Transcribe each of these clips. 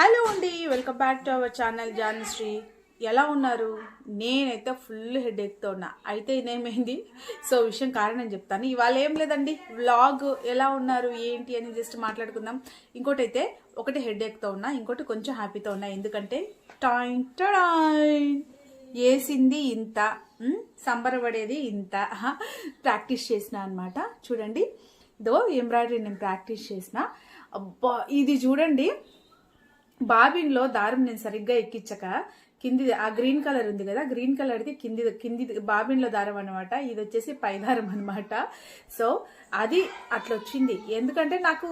Hello అండి welcome back to our channel Janasri. ఎలా ఉన్నారు? నేనైతే ఫుల్ హెడ్ ఎక్తో ఉన్నా. అయితే ఇదేమైంది? సో విషయం కారణం చెప్తాను. ఇవాళ ఏం లేదండి వ్లాగ్ ఎలా ఉన్నారు ఏంటి అని జస్ట్ మాట్లాడుకుందాం. ఇంకోటి అయితే ఒకటి హెడ్ ఎక్తో ఉన్నా ఇంకోటి కొంచెం హ్యాపీతో ఉన్నా. ఎందుకంటే టాయిన్ టాయిన్ వేసింది ఇంత సంబరపడేది ఇంత ఆహా, ప్రాక్టీస్ చేసిన అనమాట చూడండి ఇదో ఎంబ్రాయిడరీ నేను ప్రాక్టీస్ చేసిన. అబ్బా ఇది చూడండి బాబిన్లో దారం నేను సరిగ్గా ఎక్కించక కింది ఆ గ్రీన్ కలర్ ఉంది కదా గ్రీన్ కలర్ది కింది కింది బాబిన్లో దారం అనమాట ఇది వచ్చేసి పై దారం అనమాట సో అది అట్లా వచ్చింది. ఎందుకంటే నాకు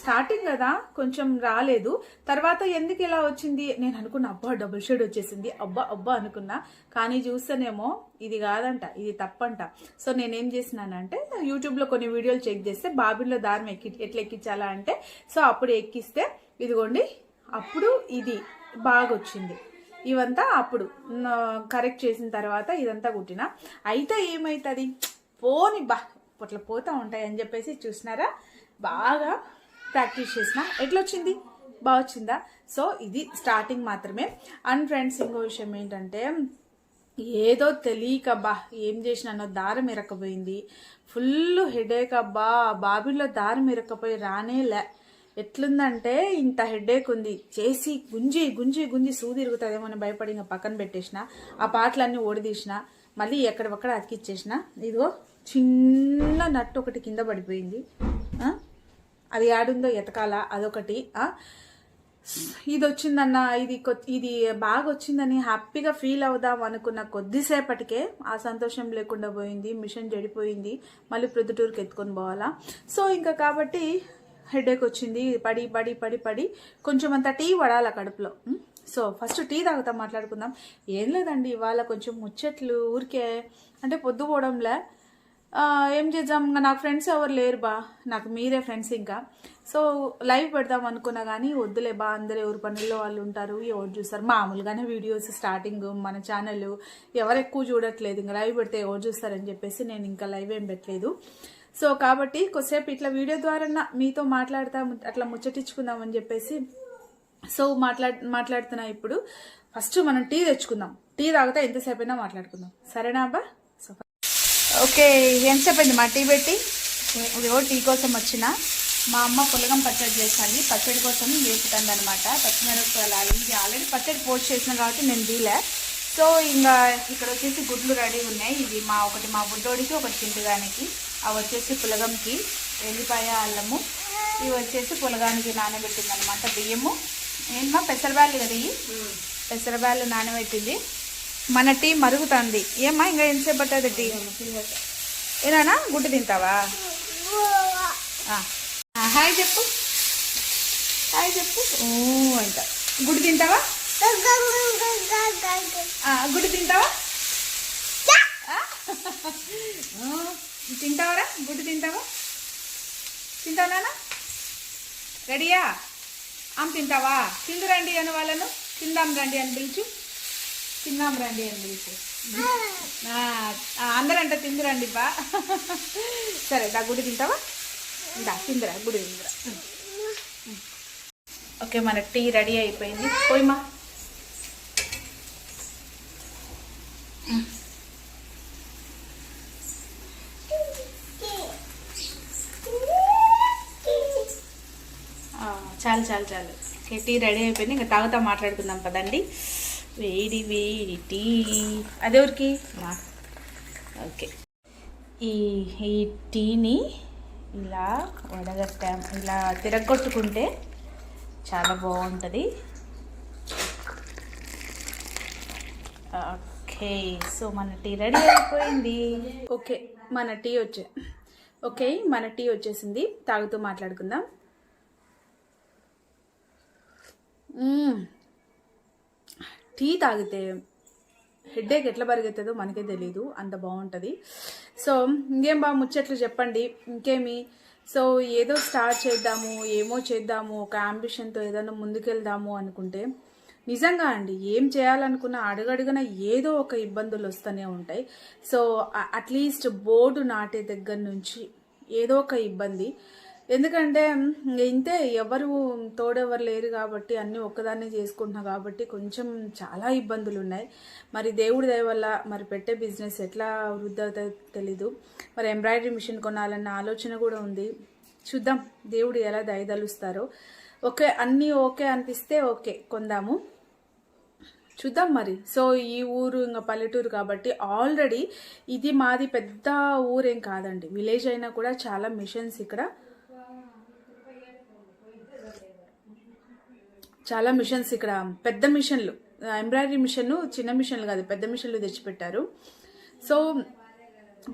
స్టార్టింగ్ కదా కొంచెం రాలేదు. తర్వాత ఎందుకు ఇలా వచ్చింది? నేను అనుకున్నా అబ్బా డబుల్ షేడ్ వచ్చేసింది. అబ్బా అబ్బా అనుకున్నా. కానీ చూస్తేనేమో ఇది కాదంట ఇది తప్పంట. సో నేనేం చేసినానంటే యూట్యూబ్లో కొన్ని వీడియోలు చెక్ చేస్తే బాబిన్లో దారం ఎక్కి ఎట్లా ఎక్కించాలా అంటే సో అప్పుడు ఎక్కిస్తే ఇదిగోండి అప్పుడు ఇది బాగా వచ్చింది ఇవంతా అప్పుడు. కరెక్ట్ చేసిన తర్వాత ఇదంతా కుట్టిన. అయితే ఏమవుతుంది పోని బా అట్లా పోతూ ఉంటాయి అని చెప్పేసి చూసినారా? బాగా ప్రాక్టీస్ చేసిన. ఎట్లొచ్చింది? బాగా వచ్చిందా సో ఇది స్టార్టింగ్ మాత్రమే. అండ్ ఫ్రెండ్స్ ఇంకో విషయం ఏంటంటే ఏదో తెలియక బా ఏం చేసినానో దారం ఇరకపోయింది ఫుల్ హెడేక్ అబ్బా బాబిలో దారం ఇరకపోయి రానే లే ఎట్లుందంటే ఇంత హెడేక్ ఉంది. చేసి గుంజి గుంజి గుంజి సూది తిరుగుతుందేమో అని భయపడి ఇంకా పక్కన పెట్టేసిన. ఆ పాటలన్నీ ఓడిదీసిన. మళ్ళీ ఎక్కడొక్కడ అతికిచ్చేసిన. ఇదిగో చిన్న నట్టు ఒకటి కింద పడిపోయింది. అది ఆడుందో ఎతకాల? అదొకటి. ఇది వచ్చిందన్న ఇది ఇది బాగా వచ్చిందని హ్యాపీగా ఫీల్ అవుదాం అనుకున్న కొద్దిసేపటికే ఆ సంతోషం లేకుండా పోయింది. మిషన్ చెడిపోయింది. మళ్ళీ ప్రొద్దుటూరుకి ఎత్తుకొని పోవాలా? సో ఇంకా కాబట్టి హెడేక్ వచ్చింది. పడి పడి పడి పడి. కొంచెం అంత టీ పడాలి కడుపులో. సో ఫస్ట్ టీ తాగుతాం మాట్లాడుకుందాం. ఏం లేదండి ఇవాళ కొంచెం ముచ్చట్లు ఊరికే అంటే పొద్దు పోవడంలే. ఏం చేద్దాం? ఇంకా నాకు ఫ్రెండ్స్ ఎవరు లేరు బా. నాకు మీరే ఫ్రెండ్స్ ఇంకా. సో లైవ్ పెడదాం అనుకున్నా కానీ వద్దులే బా. అందరు ఎవరు పనుల్లో వాళ్ళు ఉంటారు ఎవరు చూస్తారు. మామూలుగానే వీడియోస్ స్టార్టింగ్ మన ఛానల్ ఎవరు ఎక్కువ చూడట్లేదు. ఇంకా లైవ్ పెడితే ఎవరు చూస్తారని చెప్పేసి నేను ఇంకా లైవ్ ఏం పెట్టలేదు. సో కాబట్టి కొద్దిసేపు ఇట్లా వీడియో ద్వారా మీతో మాట్లాడతా అట్లా ముచ్చటించుకుందాం అని చెప్పేసి. సో మాట్లా మాట్లాడుతున్నా ఇప్పుడు. ఫస్ట్ మనం టీ తెచ్చుకుందాం. టీ తాగితే ఎంతసేపు అయినా మాట్లాడుకుందాం. సరేనా అబ్బా ఓకే ఎంతసేపు అయింది మా టీ పెట్టి? ఇదిగో టీ కోసం వచ్చిన. మా అమ్మ పులగం పచ్చడి చేసాను పచ్చడి కోసం వేపుతుంది అనమాట పచ్చిమిరపకాయలు ఇది ఆల్రెడీ పచ్చడి పోస్ట్ చేసిన కాబట్టి నేను దీలే సో ఇంకా ఇక్కడ వచ్చేసి గుడ్లు రెడీ ఉన్నాయి. ఇవి మా ఒకటి మా బుడ్డోడికి ఒకటి చింటిగానికి అవి వచ్చేసి పులగంకి. ఎల్లిపాయ అల్లము. ఇవి వచ్చేసి పులగానికి నానబెట్టింది అనమాట బియ్యము ఏంటమ్మా పెసరబ్యాళ్ళు కదా ఇవి? పెసరబ్యాళ్ళు నానబెట్టింది. మన టీ మరుగుతుంది. ఏమ్మా ఇంకా ఎంతసేపు పట్టదు టీ? ఏనా గుడ్డు తింటావా? హాయ్ చెప్పు. హాయ్ చెప్పు. ఓ అంట. గుడ్డు తింటావా? గుడ్డు తింటావా? తింటావరా? గుడ్డు తింటావా? తింటావా నానా రెడీయా? ఆమె తింటావా? తిందురండి అని వాళ్ళను. తిందాం రండి అని పిలుచు. తిన్నాం రండి అని పిలుచు. ఆ, తిందు రండి బా. సరే దా గుడి తింటావా? దా తిందురా గుడి తిందిరా. ఓకే మన టీ రెడీ అయిపోయింది. పోయిమా. చాలు చాలు చాలు. ఓకే టీ రెడీ అయిపోయింది. ఇంకా తాగుతా మాట్లాడుకుందాం పదండి. వేడి వేడి టీ. అదెవరికి నాకు ఓకే. ఈ ఈ టీని ఇలా వడగట్టాం. ఇలా తిరగొట్టుకుంటే చాలా బాగుంటుంది. ఓకే సో మన టీ రెడీ అయిపోయింది. ఓకే మన టీ వచ్చే ఓకే మన టీ వచ్చేసింది. తాగుతూ మాట్లాడుకుందాం. టీ తాగితే హెడ్ఏక్ ఎట్లా పరిగెత్తదో మనకే తెలీదు అంత బాగుంటుంది. సో ఇంకేం బా ముచ్చట్లు చెప్పండి ఇంకేమి? సో ఏదో స్టార్ట్ చేద్దాము ఏమో చేద్దాము ఒక అంబిషన్తో ఏదైనా ముందుకెళ్దాము అనుకుంటే నిజంగా అండి ఏం చేయాలనుకున్నా అడుగడుగున ఏదో ఒక ఇబ్బందులు వస్తూనే ఉంటాయి. సో అట్లీస్ట్ బోర్డు నాటే దగ్గర నుంచి ఏదో ఒక ఇబ్బంది ఎందుకంటే ఇంతే ఎవరు తోడెవరు లేరు కాబట్టి అన్నీ ఒక్కదాన్నే చేసుకుంటున్నా కాబట్టి కొంచెం చాలా ఇబ్బందులు ఉన్నాయి మరి దేవుడి దయ వల్ల మరి పెట్టే బిజినెస్ ఎట్లా వృద్ధి అవుతుందో తెలీదు. మరి ఎంబ్రాయిడరీ మిషన్ కొనాలన్న ఆలోచన కూడా ఉంది. చూద్దాం దేవుడు ఎలా దయదలుస్తారో ఓకే అన్నీ ఓకే అనిపిస్తే ఓకే కొందాము. చూద్దాం మరి. సో ఈ ఊరు ఇంకా పల్లెటూరు కాబట్టి ఆల్రెడీ ఇది మాది పెద్ద ఊరేం కాదండి. విలేజ్ అయినా కూడా చాలా మిషన్స్ ఇక్కడ చాలా మిషన్స్ ఇక్కడ పెద్ద మిషన్లు ఎంబ్రాయిడరీ మిషన్ చిన్న మిషన్లు కాదు పెద్ద మిషన్లు తెచ్చిపెట్టారు. సో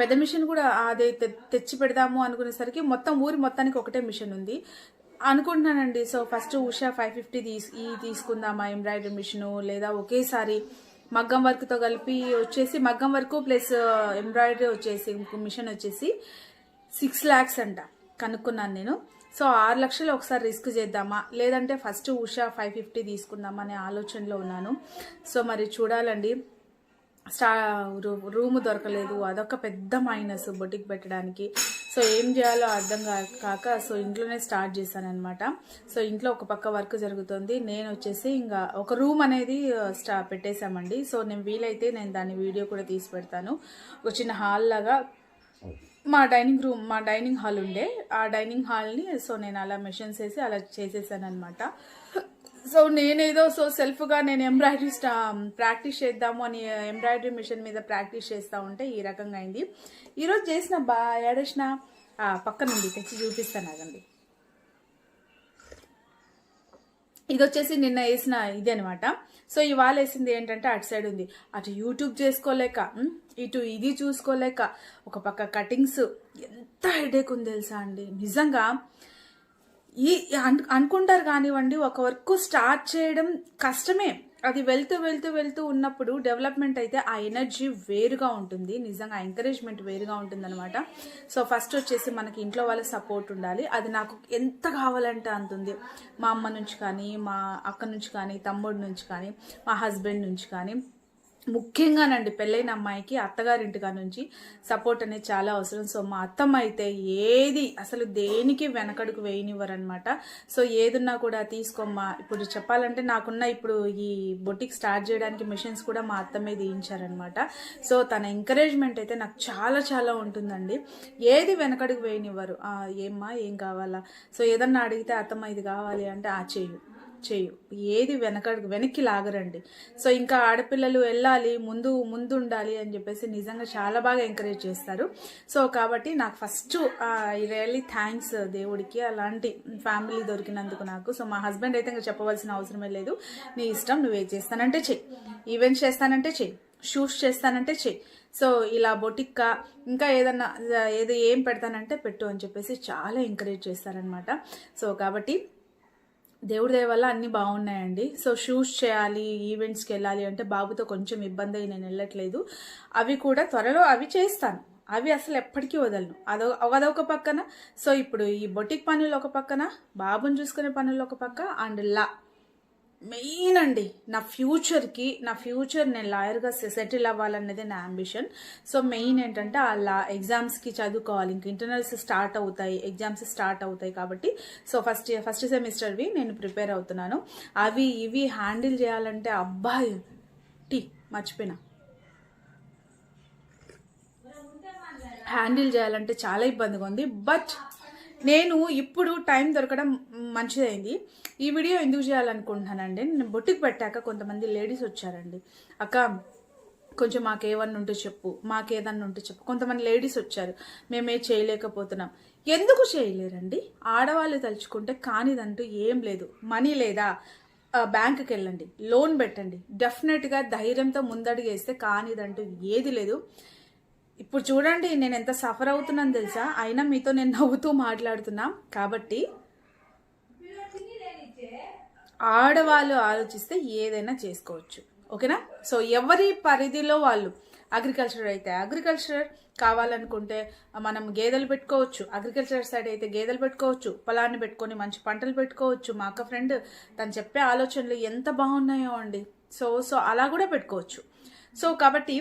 పెద్ద మిషన్ కూడా అదే తెచ్చి పెడదాము అనుకునేసరికి మొత్తం ఊరి మొత్తానికి ఒకటే మిషన్ ఉంది. అనుకుంటున్నానండి so first Usha five fifty తీసు ఈ తీసుకుందామా ఎంబ్రాయిడరీ మిషను లేదా ఒకేసారి మగ్గం వర్క్తో కలిపి వచ్చేసి మగ్గం వర్క్ ప్లస్ ఎంబ్రాయిడరీ వచ్చేసి మిషన్ వచ్చేసి సిక్స్ ల్యాక్స్ అంట కనుక్కున్నాను నేను. సో ఆరు లక్షలు ఒకసారి రిస్క్ చేద్దామా? లేదంటే ఫస్ట్ ఉషా ఫైవ్ ఫిఫ్టీ తీసుకుందామా అనే ఆలోచనలో ఉన్నాను. సో మరి చూడాలండి. స్టా రూ- రూమ్ దొరకలేదు. అదొక పెద్ద మైనస్ బొటిక్ పెట్టడానికి. సో ఏం చేయాలో అర్థం కా- కాక సో ఇంట్లోనే స్టార్ట్ చేశానమాట సో ఇంట్లో ఒక పక్క వర్క్ జరుగుతుంది. నేను వచ్చేసి ఇంకా ఒక రూమ్ అనేది స్టా పెట్టేశామండి. సో నేను వీలైతే నేను దాని వీడియో కూడా తీసి పెడతాను. ఒక చిన్న హాల్ లాగా. మా డైనింగ్ రూమ్ మా డైనింగ్ హాల్ ఉండే. ఆ డైనింగ్ హాల్ని సో నేను అలా మెషిన్స్ వేసి అలా చేసేసాను అనమాట సో నేనేదో సో సెల్ఫ్గా నేను ఎంబ్రాయిడరీ ప్రాక్టీస్ చేద్దాము అని ఎంబ్రాయిడరీ మిషన్ మీద ప్రాక్టీస్ చేస్తూ ఉంటే ఈ రకంగా అయింది. ఈరోజు చేసిన బా ఏడేసిన? పక్కనుండి తెచ్చి చూపిస్తాను అదండి ఇది వచ్చేసి నిన్న వేసిన ఇది అనమాట సో ఇవాళ వేసింది ఏంటంటే అటు సైడ్ ఉంది. అటు యూట్యూబ్ చేసుకోలేక ఇటు ఇది చూసుకోలేక ఒక పక్క కటింగ్స్ ఎంత హెడేక్ ఉంది తెలుసా అండి. నిజంగా ఈ అనుకుంటారు కానివ్వండి ఒక వర్క్ స్టార్ట్ చేయడం కష్టమే. అది వెళ్తూ వెళ్తూ వెళ్తూ ఉన్నప్పుడు డెవలప్మెంట్ అయితే ఆ ఎనర్జీ వేరుగా ఉంటుంది. నిజంగా ఎంకరేజ్మెంట్ వేరుగా ఉంటుందన్నమాట. సో ఫస్ట్ వచ్చేసి మనకి ఇంట్లో వాళ్ళ సపోర్ట్ ఉండాలి. అది నాకు ఎంత కావాలంటే అంత ఉంది. మా అమ్మ నుంచి కానీ మా అక్క నుంచి కానీ తమ్ముడు నుంచి కానీ మా హస్బెండ్ నుంచి కానీ. ముఖ్యంగానండి పెళ్ళైన అమ్మాయికి అత్తగారింటిగా నుంచి సపోర్ట్ అనేది చాలా అవసరం. సో మా అత్తమ్మ అయితే ఏది అసలు దేనికి వెనకడుగు వేయనివ్వరనమాట సో ఏదున్నా కూడా తీసుకోమ్మా. ఇప్పుడు చెప్పాలంటే నాకున్న ఇప్పుడు ఈ బొటిక్ స్టార్ట్ చేయడానికి మిషన్స్ కూడా మా అత్తమ్మే తీయించారనమాట సో తన ఎంకరేజ్మెంట్ అయితే నాకు చాలా చాలా ఉంటుందండి. ఏది వెనకడుగు వేయనివ్వరు. ఏమ్మా ఏం కావాలా? సో ఏదన్నా అడిగితే అత్తమ్మ ఇది కావాలి అంటే ఆ చేయు చేయు. ఏది వెనక వెనక్కి లాగరండి. సో ఇంకా ఆడపిల్లలు వెళ్ళాలి ముందు ముందు ఉండాలి అని చెప్పేసి నిజంగా చాలా బాగా ఎంకరేజ్ చేస్తారు. సో కాబట్టి నాకు ఫస్ట్ రియల్లీ థ్యాంక్స్ దేవుడికి. అలాంటి ఫ్యామిలీ దొరికినందుకు నాకు. సో మా హస్బెండ్ అయితే ఇంకా చెప్పవలసిన అవసరమే లేదు. నీ ఇష్టం నువ్వే చేస్తానంటే చెయ్యి. ఈవెంట్స్ చేస్తానంటే చెయ్యి. షూస్ చేస్తానంటే చెయ్యి. సో ఇలా బొటిక్కా ఇంకా ఏదన్నా ఏదో ఏం పెడతానంటే పెట్టు అని చెప్పేసి చాలా ఎంకరేజ్ చేస్తారనమాట సో కాబట్టి దేవుడి దయ వల్ల అన్నీ బాగున్నాయండి. సో షూస్ చేయాలి ఈవెంట్స్కి వెళ్ళాలి అంటే బాబుతో కొంచెం ఇబ్బంది అయ్యి నేను వెళ్ళట్లేదు. అవి కూడా త్వరలో అవి చేస్తాను. అవి అసలు ఎప్పటికీ వదలను. అదో అదొక పక్కన. సో ఇప్పుడు ఈ బొటిక్ పనులు ఒక పక్కన బాబుని చూసుకునే పనులు ఒక పక్క అండ్ లా. మెయిన్ అండి నా ఫ్యూచర్కి నా ఫ్యూచర్ నేను లాయర్గా సెటిల్ అవ్వాలన్నదే నా అంబిషన్ సో మెయిన్ ఏంటంటే ఆ ఎగ్జామ్స్కి చదువుకోవాలి. ఇంక ఇంటర్నల్స్ స్టార్ట్ అవుతాయి ఎగ్జామ్స్ స్టార్ట్ అవుతాయి కాబట్టి సో ఫస్ట్ ఫస్ట్ సెమిస్టర్వి నేను ప్రిపేర్ అవుతున్నాను. అవి ఇవి హ్యాండిల్ చేయాలంటే అబ్బాయి టీ మర్చిపోయినా. హ్యాండిల్ చేయాలంటే చాలా ఇబ్బందిగా ఉంది. బట్ నేను ఇప్పుడు టైం దొరకడం మంచిదైంది. ఈ వీడియో ఎందుకు చేయాలనుకుంటున్నానండి? నేను బొట్టికి పెట్టాక కొంతమంది లేడీస్ వచ్చారండి. అక్క కొంచెం మాకు ఏమన్నా ఉంటే చెప్పు మాకేదన్నా ఉంటే చెప్పు. కొంతమంది లేడీస్ వచ్చారు. మేమే చేయలేకపోతున్నాం. ఎందుకు చేయలేరండి? ఆడవాళ్ళు తలుచుకుంటే కానిదంటూ ఏం లేదు. మనీ లేదా? బ్యాంకుకి వెళ్ళండి లోన్ పెట్టండి. డెఫినెట్గా ధైర్యంతో ముందడుగేస్తే కానిదంటూ ఏది లేదు. ఇప్పుడు చూడండి నేను ఎంత సఫర్ అవుతున్నాను తెలుసా? అయినా మీతో నేను నవ్వుతూ మాట్లాడుతున్నా. కాబట్టి ఆడవాళ్ళు ఆలోచిస్తే ఏదైనా చేసుకోవచ్చు. ఓకేనా? సో ఎవరి పరిధిలో వాళ్ళు అగ్రికల్చర్ అయితే అగ్రికల్చర్ కావాలనుకుంటే మనం గేదెలు పెట్టుకోవచ్చు. అగ్రికల్చర్ సైడ్ అయితే గేదెలు పెట్టుకోవచ్చు. పొలాన్ని పెట్టుకొని మంచి పంటలు పెట్టుకోవచ్చు. మా అక్క ఫ్రెండ్ తను చెప్పే ఆలోచనలు ఎంత బాగున్నాయో అండి. సో సో అలా కూడా పెట్టుకోవచ్చు. సో కాబట్టి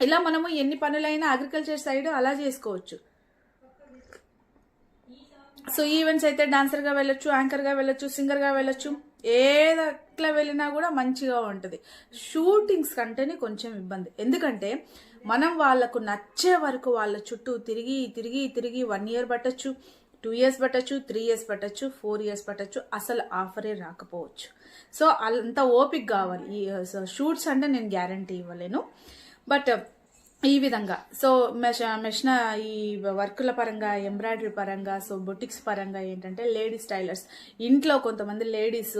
ఇలా మనము ఎన్ని పనులైనా అగ్రికల్చర్ సైడ్ అలా చేసుకోవచ్చు. సో ఈవెంట్స్ అయితే డాన్సర్గా వెళ్ళొచ్చు యాంకర్గా వెళ్ళొచ్చు సింగర్గా వెళ్ళొచ్చు. ఏదట్లా వెళ్ళినా కూడా మంచిగా ఉంటుంది. షూటింగ్స్ కంటేనే కొంచెం ఇబ్బంది. ఎందుకంటే మనం వాళ్ళకు నచ్చే వరకు వాళ్ళ చుట్టూ తిరిగి తిరిగి తిరిగి వన్ ఇయర్ పట్టచ్చు టూ ఇయర్స్ పట్టచ్చు త్రీ ఇయర్స్ పట్టచ్చు ఫోర్ ఇయర్స్ పట్టచ్చు అసలు ఆఫరే రాకపోవచ్చు. సో అంత ఓపిక్ కావాలి. ఈ షూట్స్ అంటే నేను గ్యారంటీ ఇవ్వలేను. బట్ ఈ విధంగా. సో మెష మెషిన ఈ వర్కుల పరంగా ఎంబ్రాయిడరీ పరంగా సో బొటిక్స్ పరంగా ఏంటంటే లేడీస్ టైలర్స్. ఇంట్లో కొంతమంది లేడీస్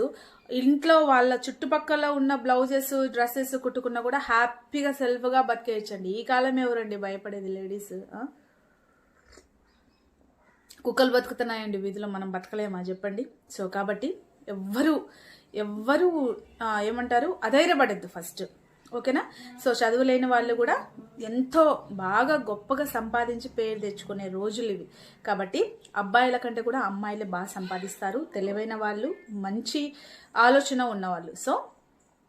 ఇంట్లో వాళ్ళ చుట్టుపక్కల ఉన్న బ్లౌజెస్ డ్రెస్సెస్ కుట్టుకున్నా కూడా హ్యాపీగా సెల్ఫ్గా బతికేయచ్చండి. ఈ కాలం ఎవరండి భయపడేది లేడీస్? కుక్కలు బతుకుతున్నాయండి వీధిలో మనం బతకలేమా చెప్పండి. సో కాబట్టి ఎవ్వరు ఎవ్వరు ఏమంటారు? అధైర్యపడద్దు ఫస్ట్. ఓకేనా? సో చదువు లేని వాళ్ళు కూడా ఎంతో బాగా గొప్పగా సంపాదించి పేరు తెచ్చుకునే రోజులు ఇవి. కాబట్టి అబ్బాయిల కంటే కూడా అమ్మాయిలే బాగా సంపాదిస్తారు. తెలివైన వాళ్ళు మంచి ఆలోచన ఉన్నవాళ్ళు. సో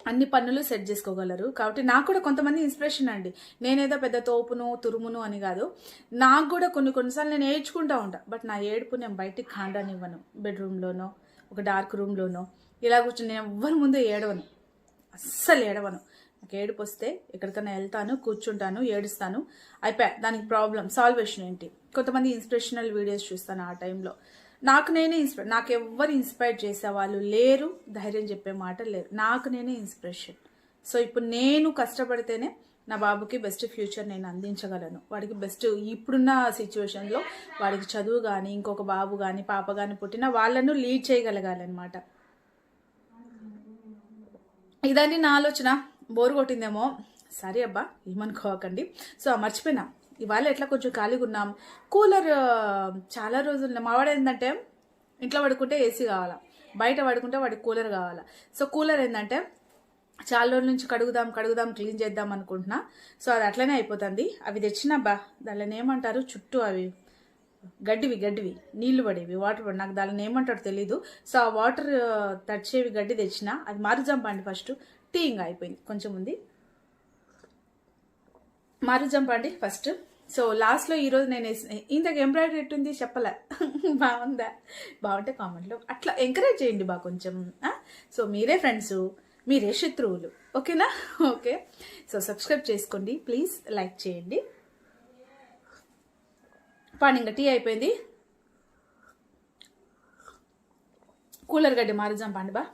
అన్ని పనులు సెట్ చేసుకోగలరు. కాబట్టి నాకు కూడా కొంతమంది ఇన్స్పిరేషన్ అండి. నేనేదో పెద్ద తోపును తురుమును అని కాదు. నాకు కూడా కొన్ని కొన్నిసార్లు నేను ఏడ్చుకుంటా ఉంటా. బట్ నా ఏడుపు నేను బయటికి కాండానివ్వను బెడ్రూమ్లోనో ఒక డార్క్ రూమ్లోనో ఇలా కూర్చొని నేను ఎవ్వరి ముందు ఏడవను. అస్సలు ఏడవను. నాకు ఏడుపు వస్తే ఎక్కడికైనా వెళ్తాను కూర్చుంటాను ఏడుస్తాను. అయిపోయా దానికి ప్రాబ్లం సాల్వేషన్ ఏంటి? కొంతమంది ఇన్స్పిరేషనల్ వీడియోస్ చూస్తాను ఆ టైంలో. నాకు నేనే ఇన్స్పైర్ నాకు ఎవ్వరు ఇన్స్పైర్ చేసే వాళ్ళు లేరు ధైర్యం చెప్పే మాట లేరు. నాకు నేనే ఇన్స్పిరేషన్. సో ఇప్పుడు నేను కష్టపడితేనే నా బాబుకి బెస్ట్ ఫ్యూచర్ నేను అందించగలను. వాడికి బెస్ట్ ఇప్పుడున్న సిచ్యువేషన్లో వాడికి చదువు కానీ ఇంకొక బాబు కానీ పాప కానీ పుట్టిన వాళ్ళను లీడ్ చేయగలగాలన్నమాట. ఇదండి నా ఆలోచన. బోరు కొట్టిందేమో. సరే అబ్బా ఏమనుకోకండి. సో మర్చిపోయినా. ఇవాళ ఎట్లా కొంచెం ఖాళీగా ఉన్నాం. కూలర్ చాలా రోజులు మావాడు ఏంటంటే ఇంట్లో పడుకుంటే ఏసీ కావాలా? బయట పడుకుంటే వాడికి కూలర్ కావాలా? సో కూలర్ ఏంటంటే చాలా రోజుల నుంచి కడుగుదాం కడుగుదాం క్లీన్ చేద్దాం అనుకుంటున్నా. సో అది అట్లనే అయిపోతుంది. అవి తెచ్చినబ్బా బా దానిని ఏమంటారు? చుట్టూ అవి గడ్డివి గడ్డివి నీళ్ళు పడేవి వాటర్ పడి నాకు దానిని ఏమంటారో తెలీదు. సో ఆ వాటర్ తడిచేవి గడ్డి తెచ్చిన. అది మారుజంపండి ఫస్ట్. టీ అయిపోయింది కొంచెం ఉంది. మారుజంపండి ఫస్ట్. సో లాస్ట్లో ఈరోజు నేను వేసిన ఇంతకు ఎంబ్రాయిడరీ ఎట్టుంది చెప్పలే. బాగుందా? బాగుంటే కామెంట్లో అట్లా ఎంకరేజ్ చేయండి బా కొంచెం సో మీరే ఫ్రెండ్స్ మీరే శత్రువులు. ఓకేనా? ఓకే. సో సబ్స్క్రైబ్ చేసుకోండి. ప్లీజ్ లైక్ చేయండి. పాని ఇంకా టీ అయిపోయింది. కూలర్ గడ్డి మారుజాం పండి బా.